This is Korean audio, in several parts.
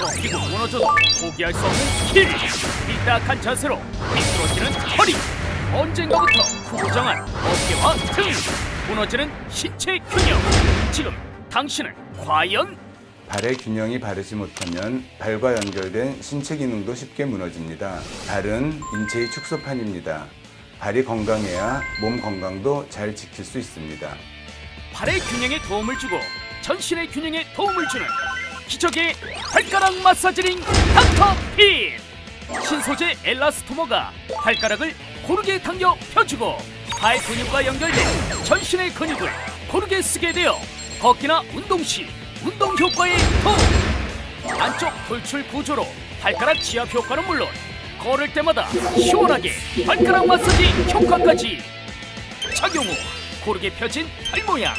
꺾이고 무너져도 포기할 수 없는 길 삐딱한 자세로 미끄러지는 허리 언젠가부터 구부정한 어깨와 등 무너지는 신체 균형 지금 당신은 과연 발의 균형이 바르지 못하면 발과 연결된 신체 기능도 쉽게 무너집니다. 발은 인체의 축소판입니다. 발이 건강해야 몸 건강도 잘 지킬 수 있습니다. 발의 균형에 도움을 주고 전신의 균형에 도움을 주는 기적의 발가락 마사지링 닥터핏 신소재 엘라스토머가 발가락을 고르게 당겨 펴주고 발 근육과 연결된 전신의 근육을 고르게 쓰게 되어 걷기나 운동 시 운동 효과에 도움! 안쪽 돌출 구조로 발가락 지압 효과는 물론 걸을 때마다 시원하게 발가락 마사지 효과까지! 착용 후 고르게 펴진 팔 모양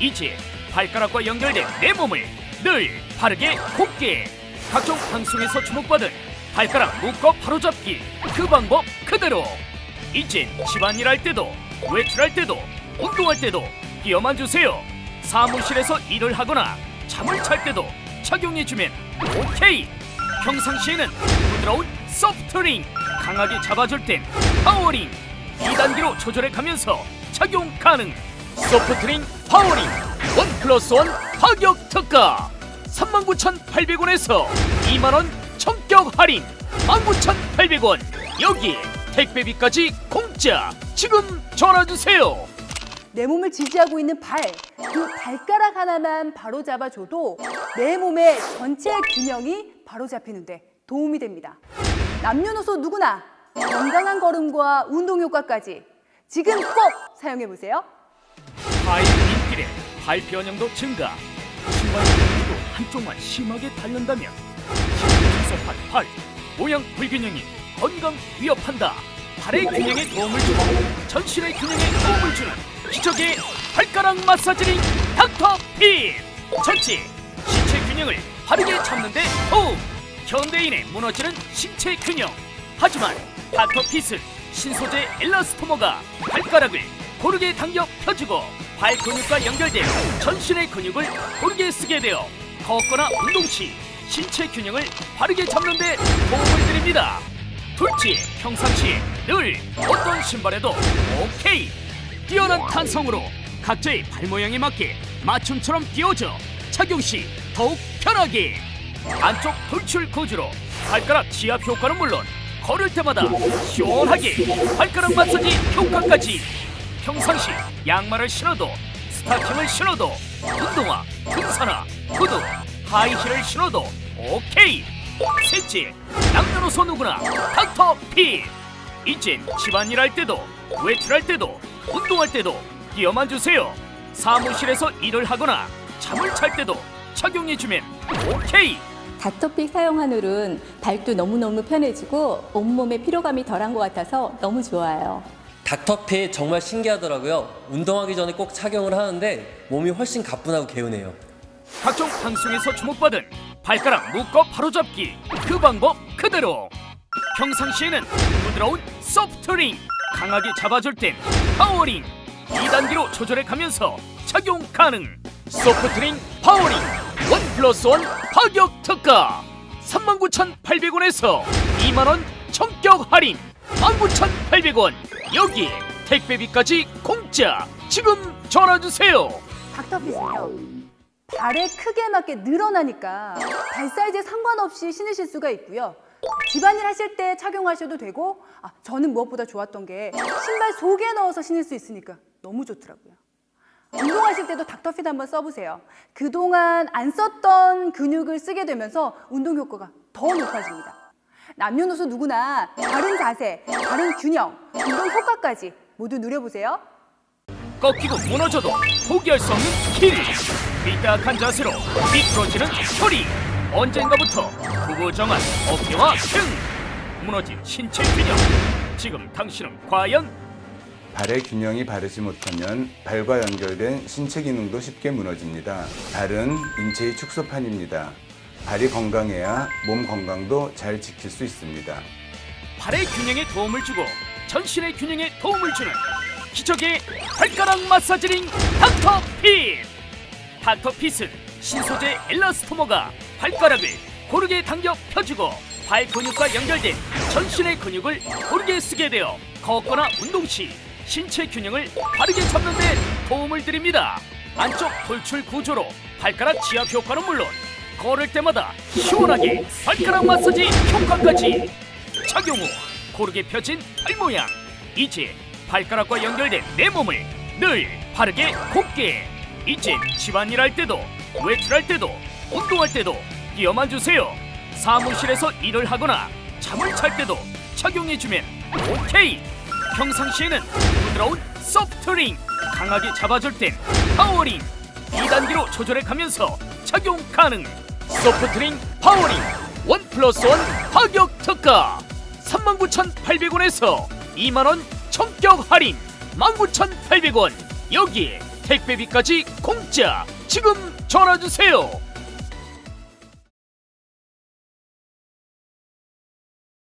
이제 발가락과 연결된 내 몸을 늘 바르게 곱게. 각종 방송에서 주목받은 발가락 묶어 바로잡기. 그 방법 그대로. 이젠 집안일 할 때도 외출할 때도 운동할 때도 끼어만 주세요. 사무실에서 일을 하거나 잠을 잘 때도 착용해주면 오케이. 평상시에는 부드러운 소프트링 강하게 잡아줄 땐 파워링. 2단계로 조절해 가면서 착용 가능. 소프트링 파워링. 원 플러스 원 파격 특가 39,800원에서 2만원 청격 할인 19,800원 여기에 택배비까지 공짜 지금 전화주세요 내 몸을 지지하고 있는 발, 그 발가락 하나만 바로 잡아줘도 내 몸의 전체 균형이 바로 잡히는데 도움이 됩니다. 남녀노소 누구나 건강한 걸음과 운동 효과까지 지금 꼭 사용해 보세요. 발 인길에 발 변형도 증가. 신발 소리도 한쪽만 심하게 닳는다면 신속한 발 모양 불균형이 건강 위협한다. 발의 균형에 도움을 주고 전신의 균형에 도움을 주는 기적의 발가락 마사지링 닥터핏 전체 신체 균형을 바르게 잡는데 도움! 현대인의 무너지는 신체 균형! 하지만 닥터 핏은 신소재 엘라스토머가 발가락을 고르게 당겨 펴주고 발 근육과 연결된 전신의 근육을 고르게 쓰게 되어 걷거나 운동 시 신체 균형을 바르게 잡는 데 도움을 드립니다. 둘째, 평상시에 늘 어떤 신발에도 오케이 뛰어난 탄성으로 각자의 발 모양에 맞게 맞춤처럼 끼워져 착용 시 더욱 편하게 안쪽 돌출 구조로 발가락 지압 효과는 물론 걸을 때마다 시원하게 발가락 마사지 효과까지 평상시 양말을 신어도 스타킹을 신어도 운동화, 등산화, 구두, 하이힐을 신어도 오케이. 셋째, 남녀노소 누구나 닥터핏 이젠 집안일 할 때도 외출할 때도 운동할 때도 끼어만 주세요. 사무실에서 일을 하거나 잠을 잘 때도 착용해주면 오케이. 닥터픽 사용한 홀은 발도 너무너무 편해지고 온몸에 피로감이 덜한 것 같아서 너무 좋아요. 닥터핏 정말 신기하더라고요. 운동하기 전에 꼭 착용을 하는데 몸이 훨씬 가뿐하고 개운해요. 각종 방송에서 주목받은 발가락 묶어 바로잡기 그 방법 그대로. 평상시에는 부드러운 소프트링 강하게 잡아줄 땐 파워링. 2단계로 조절해 가면서 착용 가능. 소프트링 파워링 원 플러스 원 파격 특가. 39,800원에서 2만원 청격 할인. 19,800원 여기에 택배비까지 공짜 지금 전화 주세요 닥터핏은요. 발에 크게 맞게 늘어나니까 발 사이즈에 상관없이 신으실 수가 있고요. 집안일 하실 때 착용하셔도 되고 아, 저는 무엇보다 좋았던 게 신발 속에 넣어서 신을 수 있으니까 너무 좋더라고요. 운동하실 때도 닥터핏 한번 써보세요. 그동안 안 썼던 근육을 쓰게 되면서 운동 효과가 더 높아집니다. 남녀노소 누구나 바른 자세, 바른 균형, 운동 효과까지 모두 누려보세요. 꺾이고 무너져도 포기할 수 없는 길 삐딱한 자세로 미끄러지는 허리 언젠가부터 구부정한 어깨와 등 무너진 신체 균형 지금 당신은 과연 발의 균형이 바르지 못하면 발과 연결된 신체 기능도 쉽게 무너집니다. 발은 인체의 축소판입니다. 발이 건강해야 몸 건강도 잘 지킬 수 있습니다. 발의 균형에 도움을 주고 전신의 균형에 도움을 주는 기적의 발가락 마사지링 닥터핏 닥터핏은 신소재 엘라스토머가 발가락을 고르게 당겨 펴주고 발 근육과 연결된 전신의 근육을 고르게 쓰게 되어 걷거나 운동 시 신체 균형을 바르게 잡는 데 도움을 드립니다. 안쪽 돌출 구조로 발가락 지압 효과는 물론 걸을 때마다 시원하게 발가락 마사지 효과까지. 착용 후 고르게 펴진 발 모양. 이제 발가락과 연결된 내 몸을 늘 바르게 곱게. 이제 집안일 할 때도 외출할 때도 운동할 때도 뛰어만 주세요. 사무실에서 일을 하거나 잠을 잘 때도 착용해주면 오케이. 평상시에는 부드러운 소프트링 강하게 잡아줄 땐 파워링. 2단계로 조절해 가면서 착용 가능 소프트링 파워링 원 플러스 원 가격 특가. 39,800원에서 2만원 전격 할인. 19,800원. 여기에 택배비까지 공짜. 지금 전화주세요